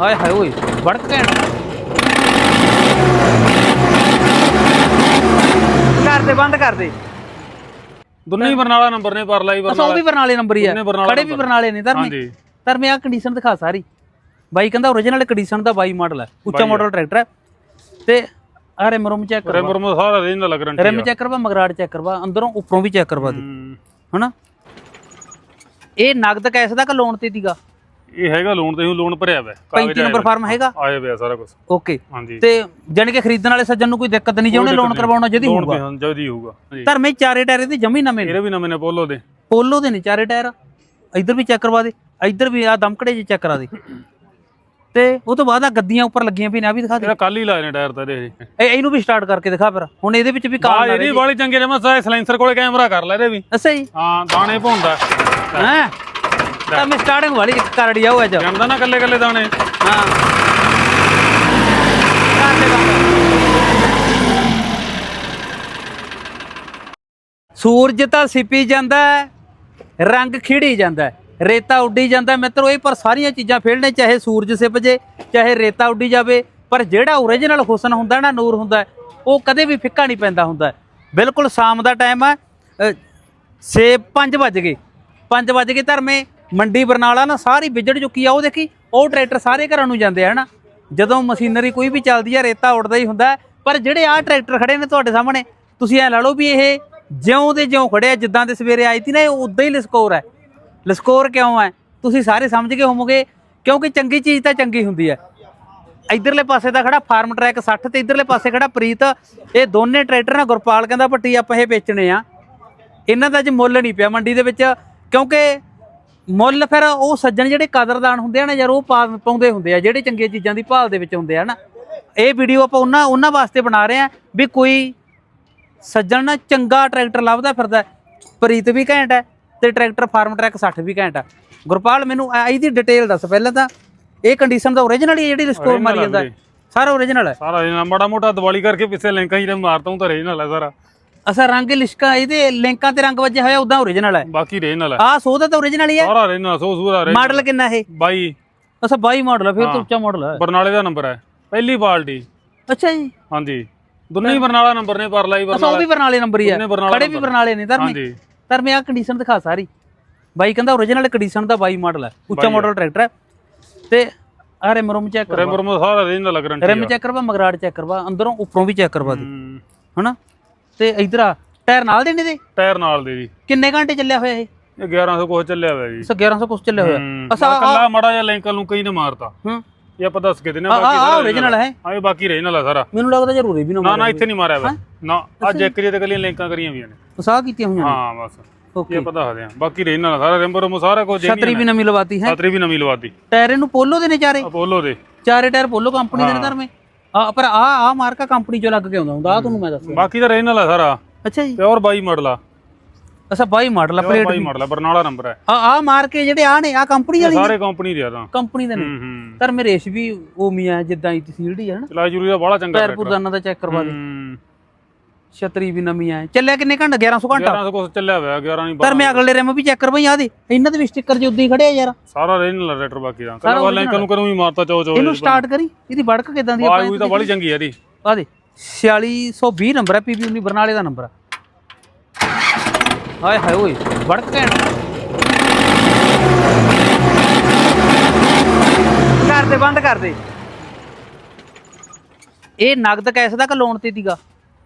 ਹਾਏ ਹਾਏ ਓਏ ਵੜਕ ਘੈਂਟ ਕਰ ਦੇ ਬੰਦ ਕਰ ਦੇ। ਦੋਨੇ ਬਰਨਾਲਾ ਨੰਬਰ ਨੇ ਪਰਲਾ ਹੀ ਅਸਾਂ ਉਹ ਵੀ ਬਰਨਾਲੇ ਨੰਬਰ ਹੀ ਆ। ਉਹਨੇ ਬਰਨਾਲਾ ਖੜੇ ਵੀ number। ਬਰਨਾਲੇ ਨੇ ਧਰਮੇ ਹਾਂਜੀ। ਧਰਮੇ ਆ ਕੰਡੀਸ਼ਨ ਦਿਖਾ ਸਾਰੀ। ਬਾਈ ਕਹਿੰਦਾ origignal ਕੰਡੀਸ਼ਨ ਦਾ ਬਾਈ ਮਾਡਲ ਹੈ। ਉੱਚਾ ਮਾਡਲ ਟਰੈਕਟਰ ਹੈ। ਤੇ ਆ ਰਿਮ ਰੂਮ ਚੈੱਕ ਕਰਵਾ। ਰੈਮਰ ਮੋ ਸਾਰਾ ਰੇਂਜ ਦਾ ਲੱਗ ਰੰਟੀ ਰਿਮ ਚੈੱਕ ਕਰਵਾ ਮਗਰਾੜ ਚੈੱਕ ਕਰਵਾ। ਅੰਦਰੋਂ ਉੱਪਰੋਂ ਵੀ ਚੈੱਕ ਕਰਵਾ ਦੇ। ਹਨਾ? ਇਹ ਨਗਦ ਕੈਸ਼ ਦਾ ਕਿ ਲੋਨ ਤੇ ਦੀਗਾ ਇਹ ਹੈਗਾ ਲੋਨ ਤੇ ਹੀ ਲੋਨ ਭਰਿਆ ਵਾ 35 ਨੰਬਰ ਫਾਰਮ ਹੈਗਾ? ਆਏ ਪਿਆ ਸਾਰਾ ਕੁਝ ਓਕੇ ਹਾਂਜੀ। ਤੇ ਜਾਣੀ ਕਿ ਖਰੀਦਣ ਵਾਲੇ ਸੱਜਣ ਨੂੰ ਕੋਈ ਦਿੱਕਤ ਨਹੀਂ ਜੇ ਉਹਨੇ ਲੋਨ ਕਰਵਾਉਣਾ ਜਦੀ ਲੋਨ ਹੋਊਗਾ। ਤੇ ਜਦੀ ਹੋਊਗਾ। ਧਰਮੇ ਚਾਰੇ ਟਾਇਰ ਦੀ ਜਮੀ ਨਵੇਂ ਨੇ। ਇਹਦੇ ਵੀ ਨਵੇਂ ਨੇ ਪੋਲੋ ਦੇ। ਪੋਲੋ ਦੇ ਨੇ ਚਾਰੇ ਟਾਇਰ। ਇੱਧਰ ਵੀ ਚੈੱਕ ਕਰਵਾ ਦੇ ਇੱਧਰ ਵੀ ਆ ਦਮਕੜੇ ਜੇ ਚੈੱਕ ਕਰਾ ਦੇ। ਤੇ ਉਹ ਤੋਂ ਬਾਅਦ ਆ ਗੱਦੀਆਂ ਉੱਪਰ ਲੱਗੀਆਂ ਵੀ ਨੇ ਆ ਵੀ ਦਿਖਾ ਦੇ। ਇਹਦਾ ਕੱਲ ਹੀ ਲਾਏ ਨੇ ਟਾਇਰ ਤਾਂ ਇਹਦੇ। ਇਹ ਇਹਨੂੰ ਵੀ ਸਟਾਰਟ ਕਰਕੇ ਦਿਖਾ ਫਿਰ। ਹੁਣ ਇਹਦੇ ਵਿੱਚ ਵੀ ਆ ਕਾਲ ਇਹਦੀ ਬਾਲੀ ਚੰਗੇ ਨੇ ਮੈਂ ਸਲਾਈਂਸਰ ਕੋਲੇ ਕੈਮਰਾ ਕਰ ਲੈ ਇਹਦੇ ਵੀ। ਅੱਛਾ ਜੀ। ਹਾਂ ਦਾਣੇ ਭੁੰਦਾ। ਹਾਂ? ਤਾਂ ਮੈਂ ਸਟਾਰਟਿੰਗ ਵਾਲੀ ਕਰੜੀ ਆਉ ਅੱਜ ਜਾਂਦਾ ਨਾ ਕੱਲੇ ਕੱਲੇ ਦਾਣੇ ਹਾਂ ਕਰ ਦੇ ਬੰਦ। ਸੂਰਜ ਤਾਂ ਸਿਪੀ ਜਾਂਦਾ ਰੰਗ ਖਿੜੀ ਜਾਂਦਾ ਰੇਤਾ ਉੱਡੀ ਜਾਂਦਾ। ਮਿੱਤਰੋ ਇਹ ਪਰ ਸਾਰੀਆਂ ਚੀਜ਼ਾਂ ਫੇਲਣੇ ਚਾਹੇ ਸੂਰਜ ਸਿਪ ਜੇ ਚਾਹੇ ਰੇਤਾ ਉੱਡੀ ਜਾਵੇ ਪਰ ਜਿਹੜਾ ਓਰੀਜਨਲ ਹੁਸਨ ਹੁੰਦਾ ਨਾ ਨੂਰ ਹੁੰਦਾ ਉਹ ਕਦੇ ਵੀ ਫਿੱਕਾ ਨਹੀਂ ਪੈਂਦਾ ਹੁੰਦਾ। ਬਿਲਕੁਲ ਸ਼ਾਮ ਦਾ ਟਾਈਮ ਹੈ ਅ, ਛੇ 5 ਵੱਜ ਗਏ 5 ਵੱਜ ਗਏ ਧਰਮੇ ਮੰਡੀ ਬਰਨਾਲਾ ਨਾ ਸਾਰੀ ਵਿਜੜ ਚੁੱਕੀ ਆ, ਉਹ ਦੇਖੀ, ਉਹ ਟਰੈਕਟਰ ਸਾਰੇ ਘਰਾਂ ਨੂੰ ਜਾਂਦੇ ਆ, ਹਨਾ? ਜਦੋਂ ਮਸ਼ੀਨਰੀ ਕੋਈ ਵੀ ਚੱਲਦੀ ਆ, ਰੇਤਾ ਉੱਡਦਾ ਹੀ ਹੁੰਦਾ, ਪਰ ਜਿਹੜੇ ਆ ਟਰੈਕਟਰ ਖੜੇ ਨੇ ਤੁਹਾਡੇ ਸਾਹਮਣੇ, ਤੁਸੀਂ ਐ ਲਾ ਲਓ ਵੀ ਇਹ ਜਿਉਂ ਦੇ ਜਿਉਂ ਖੜਿਆ ਜਿੱਦਾਂ ਦੇ ਸਵੇਰੇ ਆਈ ਸੀ ਨਾ, ਇਹ ਉਦਾਂ ਹੀ ਲਸਕੋਰ ਹੈ ਲਸਕੋਰ ਕਿਉਂ ਹੈ ਤੁਸੀਂ ਸਾਰੇ ਸਮਝ ਗਏ ਹੋਵੋਗੇ, ਕਿਉਂਕਿ ਚੰਗੀ ਚੀਜ਼ ਤਾਂ ਚੰਗੀ ਹੁੰਦੀ ਹੈ ਇਧਰਲੇ ਪਾਸੇ ਦਾ ਖੜਾ ਫਾਰਮ ਟਰੈਕ 60 ਤੇ ਇਧਰਲੇ ਪਾਸੇ ਖੜਾ ਪ੍ਰੀਤ, ਇਹ ਦੋਨੇ ਟਰੈਕਟਰ ਨਾ ਗੁਰਪਾਲ ਕਹਿੰਦਾ ਪੱਟੀ ਆਪਾਂ ਇਹ ਵੇਚਣੇ ਆ। ਇਹਨਾਂ ਦਾ ਅੱਜ ਮੁੱਲ ਨਹੀਂ ਪਿਆ ਮੰਡੀ ਦੇ ਵਿੱਚ, ਕਿਉਂਕਿ ਮੁੱਲ ਫਿਰ ਉਹ ਸੱਜਣ ਜਿਹੜੇ ਕਦਰਦਾਨ ਹੁੰਦੇ ਆ ਨਾ ਯਾਰ ਉਹ ਪਾ- ਪਾਉਂਦੇ ਹੁੰਦੇ ਆ ਜਿਹੜੇ ਚੰਗੀਆਂ ਚੀਜ਼ਾਂ ਦੀ ਭਾਲ ਦੇ ਵਿੱਚ ਹੁੰਦੇ ਆ ਨਾ। ਇਹ ਵੀਡੀਓ ਆਪਾਂ ਉਹਨਾਂ ਉਹਨਾਂ ਵਾਸਤੇ ਬਣਾ ਰਹੇ ਆ ਵੀ ਕੋਈ ਸੱਜਣ ਨਾ ਚੰਗਾ ਟਰੈਕਟਰ ਲੱਭਦਾ ਫਿਰਦਾ। ਪ੍ਰੀਤ ਵੀ ਘੈਂਟ ਹੈ ਤੇ ਟਰੈਕਟਰ ਫਾਰਮ ਟਰੈਕ 60 ਵੀ ਘੈਂਟ ਹੈ ਗੁਰਪਾਲ ਮੈਨੂੰ ਇਹਦੀ ਡਿਟੇਲ ਦੱਸ ਪਹਿਲਾਂ ਤਾਂ। ਇਹ ਕੰਡੀਸ਼ਨ ਦਾ ਓਰੀਜਨਲ ਹੀ ਹੈ ਜਿਹੜੀ ਰਿਸਟੋਰ ਮਾਰੀ ਜਾਂਦਾ? ਸਾਰਾ ਓਰੀਜਨਲ ਹੈ ਸਾਰਾ ਇਹਨਾਂ ਮਾੜਾ ਮੋਟਾ ਦੀਵਾਲੀ ਕਰਕੇ ਪਿੱਛੇ ਲਿੰਕਾਂ ਹੀ ਮਾਰਤਾ ਹੂੰ ਤਾਂ ਨਾਲ ਹੈ ਸਾਰਾ। ਅਸਾ ਰੰਗ ਲਿਸ਼ਕਾ ਇਹਦੇ ਲਿੰਕਾਂ ਤੇ ਰੰਗ ਵੱਜੇ ਹੋਇਆ ਉਦਾਂ ਓਰੀਜਨਲ ਹੈ। ਬਾਕੀ ਨਾਲ ਹੈ। ਆਹ ਸੋ ਦਾ ਤਾਂ ਓਰੀਜਨਲ ਹੀ ਹੈ। ਸਾਰਾ ਨਾਲ ਸੋ ਸੂਰਾ ਰੇਂਜ ਮਾਡਲ ਕਿੰਨਾ ਇਹ? ਬਾਈ। ਅਸਾ 22 ਮਾਡਲ ਹੈ ਫਿਰ ਤਾਂ ਉੱਚਾ ਮਾਡਲ ਹੈ। ਬਰਨਾਲੇ ਦਾ ਨੰਬਰ ਹੈ। ਪਹਿਲੀ ਬਾਲਟੀ ਅੱਛਾ ਜੀ। ਹਾਂਜੀ। ਦੋਨੇ ਹੀ ਬਰਨਾਲਾ ਨੰਬਰ ਨੇ ਪਰਲਾ ਹੀ ਬਰਨਾਲਾ ਵੀ ਬਰਨਾਲੇ ਨੰਬਰ ਹੀ ਹੈ। ਖੜੇ ਵੀ। ਬਰਨਾਲੇ ਨੇ ਧਰਮੇ। ਹਾਂਜੀ। ਧਰਮੇ ਆ ਕੰਡੀਸ਼ਨ ਦਿਖਾ ਸਾਰੀ। ਬਾਈ ਕਹਿੰਦਾ ਓਰੀਜਨਲ ਕੰਡੀਸ਼ਨ ਦਾ 22 ਮਾਡਲ ਹੈ। ਉੱਚਾ ਮਾਡਲ ਟਰੈਕਟਰ ਹੈ। ਤੇ ਆ ਰਿਮ ਰੂਮ ਚੈੱਕ ਕਰਵਾ। ਸਾਰਾ ਰੇਂਜ ਲੱਗ ਰਿਮ ਚੈੱਕ ਕਰਵਾ ਮਗਰਾੜ ਚੈੱਕ ਕਰਵਾ ਅੰਦਰੋਂ ਉੱਪਰੋਂ ਵੀ ਚੈੱਕ ਕਰਵਾ ਦੇ। ਹਨਾ? ਤੇ ਇਧਰ ਆ ਟਾਇਰ ਨਾਲ ਦੇ ਨੇ ਦੇ ਟਾਇਰ ਨਾਲ ਦੇ ਜੀ। ਕਿੰਨੇ ਘੰਟੇ ਚੱਲਿਆ ਹੋਇਆ ਇਹ? ਇਹ 1100 ਕੁਛ ਚੱਲਿਆ ਹੋਇਆ ਜੀ। 1100 ਕੁਛ ਚੱਲਿਆ ਹੋਇਆ। ਅਸਾ ਕੱਲਾ ਮਾੜਾ ਜਿਹਾ ਲਿੰਕਾਂ ਨੂੰ ਕਈ ਨੇ ਮਾਰਤਾ। ਹੂੰ। ਇਹ ਆਪਾਂ ਦੱਸ ਕੇ ਦਿੰਨੇ ਬਾਕੀ ਸਾਰਾ ਓਰੀਜਨਲ ਹੈ। ਹਾਂ ਇਹ ਬਾਕੀ ਨਾਲ ਹੈ ਸਾਰਾ। ਮੈਨੂੰ ਲੱਗਦਾ ਜ਼ਰੂਰੀ ਵੀ ਨਾ ਨਾ ਨਾ ਇੱਥੇ ਨਹੀਂ ਮਾਰਿਆ ਵਾ ਨਾ ਅੱਜ ਇੱਕ ਜੇ। ਤੇ ਕੱਲੀਆਂ ਲਿੰਕਾਂ ਕਰੀਆਂ ਵੀਆਂ ਨੇ। ਉਸਾਹ ਕੀਤੀਆਂ ਹੋਈਆਂ ਨੇ। ਹਾਂ ਬਸ। ਓਕੇ ਇਹ ਪਤਾ ਹਦੇ ਆ ਬਾਕੀ ਨਾਲ ਸਾਰਾ ਰੈਂਬਰ ਮੋ ਸਾਰਾ ਕੁਝ ਛਤਰੀ ਵੀ ਨਵੀਂ ਲਵਾਤੀ ਹੈ। ਛਤਰੀ ਵੀ ਨਵੀਂ ਲਵਾਤੀ। ਟਾਇਰ ਇਹਨੂੰ ਪੋਲੋ ਦੇ ਨੇ ਚਾਰੇ? ਅਪੋਲੋ ਦੇ। ਚਾਰੇ ਟਾਇਰ ਪੋਲੋ ਕੰਪਨੀ ਦੇ ਨੇ ਧਰਮੇ ਆ ਪਰ ਆ ਆ ਮਾਰਕਾ ਕੰਪਨੀ ਚੋਂ ਲੱਗ ਕੇ ਆਉਂਦਾ ਹੁੰਦਾ ਆ ਤੁਹਾਨੂੰ ਮੈਂ ਦੱਸ ਬਾਕੀ ਤਾਂ ਨਾਲ ਹੈ ਸਾਰਾ। ਅੱਛਾ ਜੀ। ਪਿਓਰ 22 ਮਾਡਲ ਆ। ਅੱਛਾ 22 ਮਾਡਲ ਆ ਪਲੇਟ 22 ਮਾਡਲ ਆ ਬਰਨਾਲਾ ਨੰਬਰ ਹੈ ਆ ਆ ਮਾਰਕੇ ਜਿਹੜੇ ਆ ਨੇ ਆ ਕੰਪਨੀ ਵਾਲੀ ਸਾਰੇ ਕੰਪਨੀ ਦੇ ਆ ਤਾਂ। ਕੰਪਨੀ ਦੇ ਨੇ। ਧਰ ਮੇਰੇ ਰੇਸ਼ ਵੀ ਉਮੀ ਆ ਜਿੱਦਾਂ ਹੀ ਤਸੀਲਡੀ ਹੈ ਨਾ ਚਲਾ ਜੂਰੀ ਦਾ ਬੜਾ ਚੰਗਾ ਟਾਇਰ ਪੁਰਦਾਨਾ ਦਾ ਚੈੱਕ ਕਰਵਾ ਦੇ। ਛਤਰੀ ਵੀ ਨਵੀਂ ਆ ਚੱਲਿਆ ਕਿੰਨੇ ਘੰਟਾ? 1100 ਘੰਟਾ। 1100 ਕੁਛ ਚੱਲਿਆ ਹੋਇਆ 11 ਨਹੀਂ ਧਰ ਮੈਂ ਅਗਲੇ ਰਿਮ ਵੀ ਚੈੱਕ ਕਰਵਾਈ ਆ ਦੇ। ਇਹਨਾਂ ਦੇ ਵੀ ਸਟicker ਜੇ ਉਦਾਂ ਹੀ ਖੜੇ ਆ ਯਾਰ। ਸਾਰਾ ਰੇਂਜ ਨਾਲ ਰੇਟਰ ਬਾਕੀ ਦਾ। ਕੱਲਾ ਲਿੰਕਾਂ ਨੂੰ ਕਰੂੰ ਹੀ ਮਾਰਤਾ ਚੋ ਚੋ ਇਹਨੂੰ ਸਟਾਰਟ ਕਰੀ। ਇਹਦੀ ਵੜਕ ਕਿਦਾਂ ਦੀ ਆ? ਆਵਾਜ਼ ਤਾਂ ਬੜੀ ਚੰਗੀ ਆ ਇਹਦੀ। ਆ ਦੇ। 4620 ਨੰਬਰ ਹੈ ਪੀਬੀ 19 ਬਰਨਾਲੇ ਦਾ ਨੰਬਰ ਹੈ ਹਾਏ ਹਾਏ ਓਏ ਵੜਕ ਘੈਂਟ। ਕਰ ਦੇ ਬੰਦ ਕਰ ਦੇ। ਇਹ ਨਗਦ ਕੈਸ਼ ਦਾ ਕਿ ਲੋਨ ਤੇ ਦੀਗਾ?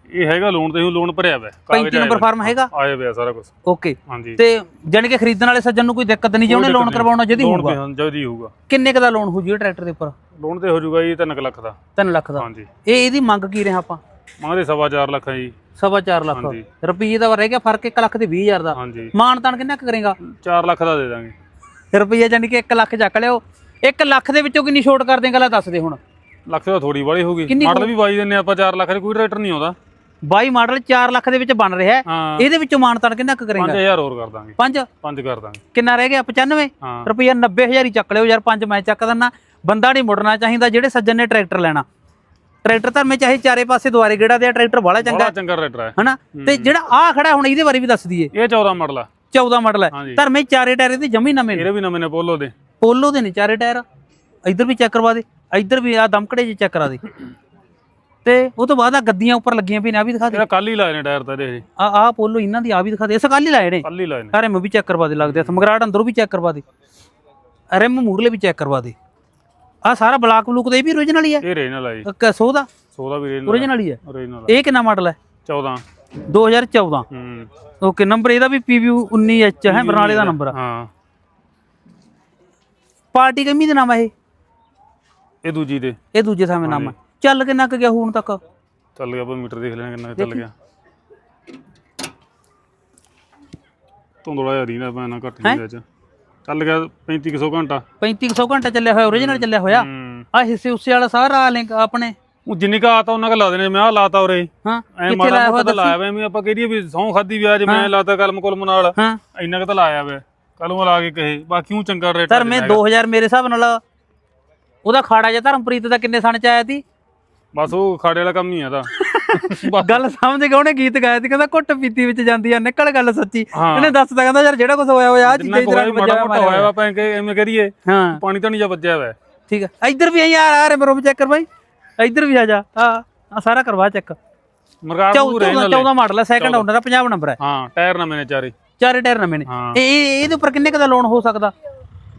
ਇਹ ਹੈਗਾ ਲੋਨ ਤੇ ਹੀ ਲੋਨ ਭਰਿਆ ਹੋਇਆ। 35 ਨੰਬਰ ਫਾਰਮ ਹੈਗਾ? ਆਏ ਹੋਇਆ ਸਾਰਾ ਕੁਝ ਓਕੇ ਹਾਂਜੀ। ਤੇ ਜਾਣੀ ਕਿ ਖਰੀਦਣ ਵਾਲੇ ਸੱਜਣ ਨੂੰ ਕੋਈ ਦਿੱਕਤ ਨਹੀਂ ਜੇ ਉਹਨੇ ਲੋਨ ਕਰਵਾਉਣਾ ਜਦੀ ਲੋਨ ਹੋਊਗਾ? ਹਾਂ, ਜਦੀ ਹੋਊਗਾ। ਕਿੰਨੇ ਕ ਦਾ ਲੋਨ ਹੋ ਜੀ ਟਰੈਕਟਰ ਦੇ ਉੱਪਰ? ਲੋਨ ਤੇ ਹੋ ਜਾਊਗਾ ਜੀ 3 ਲੱਖ ਦਾ। 3 ਲੱਖ ਦਾ। ਹਾਂਜੀ। ਇਹ ਇਹਦੀ ਮੰਗ ਕੀ ਰਿਹਾ ਆਪਾਂ? ਮੰਗਦੇ ਸਵਾ ਚਾਰ ਲੱਖ ਆ ਜੀ। ਸਵਾ ਚਾਰ ਲੱਖ। ਹਾਂਜੀ। ਰੁਪਈਏ ਦਾ ਰਹਿ ਗਿਆ ਫ਼ਰਕ 1 ਲੱਖ ਤੇ 20000 ਦਾ। ਹਾਂਜੀ। ਮਾਨ ਤਾਨ ਕਿੰਨਾ ਕੁ ਕਰੇਗਾ? 4 ਲੱਖ ਦਾ ਦੇ ਦਾਂਗੇ। ਰੁਪਈਆ ਜਾਨੀ ਕਿ 1 ਲੱਖ ਚੱਕ ਲਿਓ। 1 ਲੱਖ ਦੇ ਵਿੱਚੋਂ ਕਿੰਨੀ ਛੋਟ ਕਰ ਦੇਂਗਾ ਲੈ ਦੱਸ ਦੇ ਹੁਣ। ਲੱਖ ਦਾ ਥੋੜੀ ਵਾਲੀ ਕਿੰਨੀ ਮਾਡਲ ਵੀ ਬਾਈ ਦਿੰਨੇ ਆਪਾਂ 4 ਲੱਖ ਦੇ ਕੋਈ ਰੇਟਰ ਨਹੀਂ ਆਉਂਦਾ। 22 ਮਾਡਲ 4 ਲੱਖ ਦੇ ਵਿੱਚ ਬਣ ਰਿਹਾ ਹੈ। ਹਾਂ। ਇਹਦੇ ਵਿੱਚੋਂ ਮਾਨ ਤਾਨ ਕਿੰਨਾ ਕੁ ਕਰੇਗਾ 5000 ਹੋਰ ਕਰ ਦਾਂਗੇ। 5 5 ਕਰ ਦਾਂਗੇ। ਕਿੰਨਾ ਰਹਿ ਗਿਆ? 95 ਹਾਂ। ਰੁਪਈਆ 90000 ਹੀ ਚੱਕ ਲਿਓ ਯਾਰ 5 ਮੈਂ ਚੱਕ ਦਿੰਨਾ। ਬੰਦਾ ਨਹੀਂ ਮੁੜਨਾ ਚਾਹੀਦਾ ਜਿਹੜੇ ਸੱਜਣ ਨੇ ਟਰੈਕਟਰ ਲੈਣਾ। ਟਰੈਕਟਰ ਤਾਂ ਮੈਂ ਚਾਹੇ ਚਾਰੇ ਪਾਸੇ ਦੁਆਰੇ ਗੇੜਾ ਦੇ ਟਰੈਕਟਰ ਬੜਾ ਚੰਗਾ ਬੜਾ ਚੰਗਾ ਰੇਟਰ ਹੈ। ਹਨਾ? ਤੇ ਜਿਹੜਾ ਆ ਖੜਾ ਹੁਣ ਇਹਦੇ ਬਾਰੇ ਵੀ ਦੱਸ ਦਈਏ। ਇਹ 14 ਮਾਡਲ ਆ 14 ਮਾਡਲ ਹੈ। ਹਾਂਜੀ। ਧਰਮੇ ਚਾਰੇ ਟਾਇਰ ਇਹਦੇ ਜਮੀ ਨਵੇਂ ਨੇ। ਇਹਦੇ ਵੀ ਨਵੇਂ ਨੇ ਪੋਲੋ ਦੇ। ਪੋਲੋ ਦੇ ਨੇ ਚਾਰੇ ਟਾਇਰ। ਇੱਧਰ ਵੀ ਚੈੱਕ ਕਰਵਾ ਦੇ। ਇੱਧਰ ਵੀ ਆ ਦਮਕੜੇ ਜੇ ਚੈੱਕ ਕਰਾ ਦੇ। ਤੇ ਉਹ ਤੋਂ ਬਾਅਦ ਆ ਗੱਦੀਆਂ ਉੱਪਰ ਲੱਗੀਆਂ ਪਈਆਂ ਨੇ ਆ ਵੀ ਦਿਖਾ ਦੇ। ਇਹਦਾ ਕੱਲ ਹੀ ਲਾਏ ਨੇ ਟਾਇਰ ਤਾਂ ਇਹਦੇ ਆ ਆ ਪੋਲੋ ਇਹਨਾਂ ਦੀ ਆ ਵੀ ਦਿਖਾ ਦੇ। ਇਸ ਕੱਲ ਹੀ ਲਾਏ ਨੇ। ਕੱਲ ਹੀ ਲਾਏ ਨੇ। ਸਾਰੇ ਮੈਂ ਵੀ ਚੈੱਕ ਕਰਵਾ ਦੇ ਲੱਗਦੇ ਆ। ਸਮਗਰਾਟ ਅੰਦਰੋਂ ਵੀ ਚੈੱਕ ਕਰਵਾ ਦੇ। ਰਿਮ ਮੂਰਲੇ ਵੀ ਚੈੱਕ ਕਰਵਾ ਦੇ। ਆ ਸਾਰਾ ਬਲਾਕ ਬਲੂਕ ਦਾ ਇਹ ਵੀ origignal ਹੀ ਹੈ ਇਹ ਰੇ ਨਾਲ ਆਈ ਕਸੋ ਦਾ। 100 ਦਾ ਵੀ origignal ਹੀ ਹੈ ਨਾਲ ਇਹ ਕਿੰਨਾ ਮਾਡਲ ਹੈ 14 2014 ਹੂੰ। ਓਕੇ ਨੰਬਰ ਇਹਦਾ ਵੀ PVU 19H ਹੈ ਬਰਨਾਲੇ ਦਾ ਨੰਬਰ ਆ। ਹਾਂ। ਪਾਰਟੀ ਕੰਮੀ ਦੇ ਨਾਮ ਹੈ ਇਹ? ਇਹ ਦੂਜੀ ਦੇ। ਇਹ ਦੂਜੇ ਥਾਵੇਂ ਨਾਮ ਹੈ ਚੱਲ ਕਿੰਨਾ ਕੁ ਗਿਆ ਹੁਣ ਤੱਕ? ਚੱਲ ਗਿਆ ਆਪਾਂ ਮੀਟਰ ਦੇਖ ਲੈਣਾ ਕਿੰਨਾ ਕੁ ਚੱਲ ਗਿਆ। ਧੁੰਦਲਾ ਜਿਹਾ ਦੀ ਨਾ ਪੈਣਾ ਘੱਟ ਨਹੀਂ ਵਿੱਚ ਚੱਲ ਗਿਆ 3500 ਘੰਟਾ। 3500 ਘੰਟਾ ਚੱਲਿਆ ਹੋਇਆ origignal ਚੱਲਿਆ ਹੋਇਆ? ਹੂੰ। ਆ ਹਿੱਸੇ ਉਸੇ ਵਾਲਾ ਸਾਰਾ ਲਿੰਕ ਆਪਣੇ। ਉਹ ਜਿੰਨੀ ਕਾ ਆਤਾ ਉਹਨਾਂ ਕਾ ਲਾ ਦੇਣੇ ਮੈਂ ਆ ਲਾਤਾ ਉਰੇ। ਹਾਂ ਐ ਕਿੱਥੇ ਮਾੜਾ ਲਾਇਆ ਮੋਟਾ ਤਾਂ ਲਾਇਆ ਵੇ ਐਵੇਂ ਆਪਾਂ ਕਹਦੀਏ ਵੀ ਸੌਂ ਖਾਦੀ ਵੀ ਅੱਜ ਮੈਂ ਲਾਤਾ ਕਲਮ ਕੁਲਮ ਨਾਲ। ਹਾਂ। ਇੰਨਾ ਕੁ ਤਾਂ ਲਾਇਆ ਵੇ। ਕੱਲ ਨੂੰ ਲਾ ਕੇ ਕਹੇ ਬਾਕੀ ਉਹ ਚੰਗਾ ਰੇਟ ਸਰ ਮੈਂ 2000 ਮੇਰੇ ਹਿਸਾਬ ਨਾਲ ਉਹਦਾ ਖਾੜਾ ਜਿਹਾ ਧਰਮਪ੍ਰੀਤ ਦਾ ਕਿੰਨੇ ਸਣ ਚ ਆਇਆ ਸੀ? ਬਸ ਉਹ ਖਾੜੇ ਵਾਲਾ ਕੰਮ ਹੀ ਆ ਦਾ ਗੱਲ ਸਮਝ ਗਿਆ ਉਹਨੇ ਗੀਤ ਗਾਇਆ ਸੀ ਕਹਿੰਦਾ ਘੁੱਟ ਪੀਤੀ ਵਿੱਚ ਜਾਂਦੀ ਆ ਨਿਕਲ ਗੱਲ ਸੱਚੀ। ਇਹਨੇ ਦੱਸਦਾ ਕਹਿੰਦਾ ਯਾਰ ਜਿਹੜਾ ਕੁਝ ਹੋਇਆ ਹੋਇਆ ਆ ਚੀਜ਼ਾਂ ਇਧਰ ਮਾੜਾ ਮੋਟਾ ਹੋਇਆ ਵਾ ਆਪਾਂ ਕਿ ਐਵੇਂ ਕਰੀਏ ਹਾਂ। ਪਾਣੀ ਤਾਂ ਨਹੀਂ ਜਾ ਵੱਜਿਆ ਵਾ। ਠੀਕ ਹੈ ਇੱਧਰ ਵੀ ਆ ਯਾਰ ਆ ਰੇ ਰੂਮ ਚੈੱਕ ਕਰ ਬਾਈ। ਇੱਧਰ ਵੀ ਆ ਜਾ ਆ ਆ ਸਾਰਾ ਕਰਵਾ ਚੈੱਕ ਮਰਗਾ 14 14 ਮਾਡਲ ਹੈ ਸੈਕੰਡ ਓਨਰ ਹੈ 50 ਨੰਬਰ ਹੈ ਹਾਂ ਟਾਇਰ ਨਵੇਂ ਨੇ ਚਾਰੇ। ਚਾਰੇ ਟਾਇਰ ਨਵੇਂ ਨੇ। ਇਹ ਇਹ- ਇਹਦੇ ਉੱਪਰ ਕਿੰਨੇ ਕੁ ਦਾ ਲੋਨ ਹੋ ਸਕਦਾ?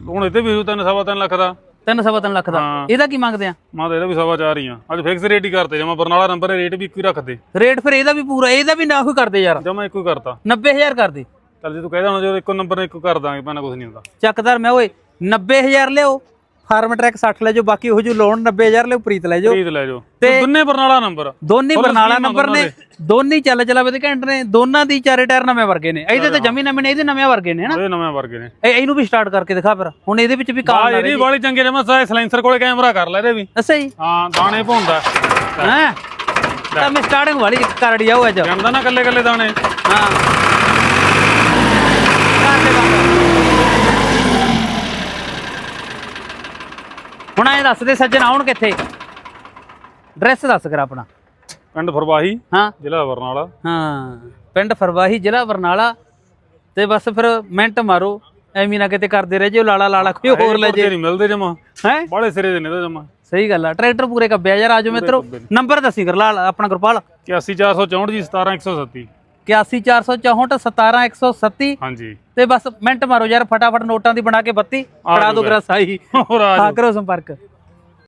ਹੁਣ ਇੱਥੇ ਵੀ ਤਿੰਨ ਸਵਾ ਤਿੰਨ ਲੱਖ ਦਾ। ਤਿੰਨ ਸਵਾ ਤਿੰਨ ਲੱਖ ਦਾ। ਹਾਂ। ਇਹਦਾ ਕੀ ਮੰਗਦੇ ਆ? ਮੈਂ ਤਾਂ ਇਹਦਾ ਵੀ ਸਵਾ ਚਾਰ ਹੀ ਆ। ਅੱਜ ਫਿਕਸ ਰੇਟ ਹੀ ਕਰਤੇ ਜਮਾ ਬਰਨਾਲਾ ਨੰਬਰ ਰੇਟ ਵੀ ਇੱਕੋ ਹੀ ਰੱਖਦੇ। ਰੇਟ ਫਿਰ ਇਹਦਾ ਵੀ ਪੂਰਾ ਇਹਦਾ ਵੀ ਨਾ ਕੋਈ ਕਰਦੇ ਯਾਰ। ਜਮਾ ਇੱਕੋ ਹੀ ਕਰਤਾ। 90000 ਕਰਦੇ। ਚੱਲ ਜੇ ਤੂੰ ਕਹਿਦਾ ਹੁਣ ਜੇ ਇੱਕੋ ਨੰਬਰ ਨੇ ਇੱਕੋ ਕਰ ਦਾਂਗੇ ਪੈਣਾ ਕੁਝ ਨਹੀਂ ਹੁੰਦਾ। ਚੱਕਦਾਰ ਮੈਂ ਓਏ 90000 ਲਿਓ ਫਾਰਮ ਟਰੈਕ 60 ਲੈ ਜਾਓ ਬਾਕੀ ਉਹ ਜੋ ਲੋਨ 90000 ਲਿਓ ਪ੍ਰੀਤ ਲੈ ਜਾਓ। ਖਰੀਦ ਲੈ ਜਾਓ। ਤੇ ਦੋਨੇ ਬਰਨਾਲਾ ਨੰਬਰ ਦੋਨੇ ਬਰਨਾਲਾ ਨੰਬਰ ਨੇ ਦੋਨੇ ਚੱਲ ਚਲਾਵੇ ਦੇ ਘੰਟ ਨੇ ਦੋਨਾਂ ਦੀ ਚਾਰੇ ਟਾਇਰ ਨਵੇਂ ਵਰਗੇ ਨੇ। ਇਹਦੇ ਤੇ ਜਮੀ ਨਵੇਂ ਨੇ ਇਹਦੇ ਨਵੇਂ ਵਰਗੇ ਨੇ ਹਨਾ? ਇਹ ਨਵੇਂ ਵਰਗੇ ਨੇ। ਇਹ ਇਹਨੂੰ ਵੀ ਸਟਾਰਟ ਕਰਕੇ ਦਿਖਾ ਫਿਰ। ਹੁਣ ਇਹਦੇ ਵਿੱਚ ਵੀ ਕਾਲ ਇਹਦੀ ਬਾਲੀ ਚੰਗੇ ਨੇ ਮੈਂ ਸਲਾਈਂਸਰ ਕੋਲੇ ਕੈਮਰਾ ਕਰ ਲੈ ਇਹਦੇ ਵੀ। ਅੱਛਾ ਜੀ। ਹਾਂ ਦਾਣੇ ਭੌਂਦਾ ਹਾਂ? ਤਾਂ ਮੈਂ ਸਟਾਰਟਿੰਗ ਵਾਲੀ ਕਰੜੀ ਆਉ ਅੱਜ ਜਾਣਦਾ ਨਾ ਕੱਲੇ ਕੱਲੇ ਦਾਣੇ। ਹਾਂ। ਕਰ ਦੇ ਹੁਣ ਇਹ ਦੱਸ ਦੇ ਸੱਜਣ ਆਉਣ ਕਿੱਥੇ? ਡਰੈਸ ਦੱਸ ਕਰ ਆਪਣਾ। ਪਿੰਡ ਫਰਵਾਹੀ ਹਾਂ। ਜ਼ਿਲ੍ਹਾ ਬਰਨਾਲਾ। ਹਾਂ ਪਿੰਡ ਫਰਵਾਹੀ ਜ਼ਿਲ੍ਹਾ ਬਰਨਾਲਾ। ਤੇ ਬਸ ਫਿਰ ਮਿੰਟ ਮਾਰੋ ਐਵੇਂ ਨਾ ਕਿਤੇ ਕਰਦੇ ਰਹਿ ਜਿਓ ਲਾਲਾ ਲਾਲਾ ਕੋਈ ਹੋਰ ਲੈ ਜੇ। ਨਹੀਂ ਮਿਲਦੇ ਜਮਾ। ਹੈ? ਬਾਲੇ ਸਿਰੇ ਦੇ ਨੇ ਤਾਂ ਜਮਾ। ਸਹੀ ਗੱਲ ਆ ਟਰੈਕਟਰ ਪੂਰੇ ਕੱਬਿਆ ਯਾਰ ਆਜੋ ਮਿੱਤਰੋ। ਨੰਬਰ ਦੱਸੀ ਕਰ ਲਾਲ ਆਪਣਾ ਗੁਰਪਾਲ 81464 ਜੀ 17137 81464 17137 ਹਾਂਜੀ। ਤੇ ਬਸ ਮਿੰਟ ਮਾਰੋ ਯਾਰ ਫਟਾਫਟ ਨੋਟਾਂ ਦੀ ਬਣਾ ਕੇ ਬੱਤੀ। ਫੜਾ ਦੋ ਗਰਾਸਾਈ ਹੋਰ ਆ ਕਰੋ ਸੰਪਰਕ।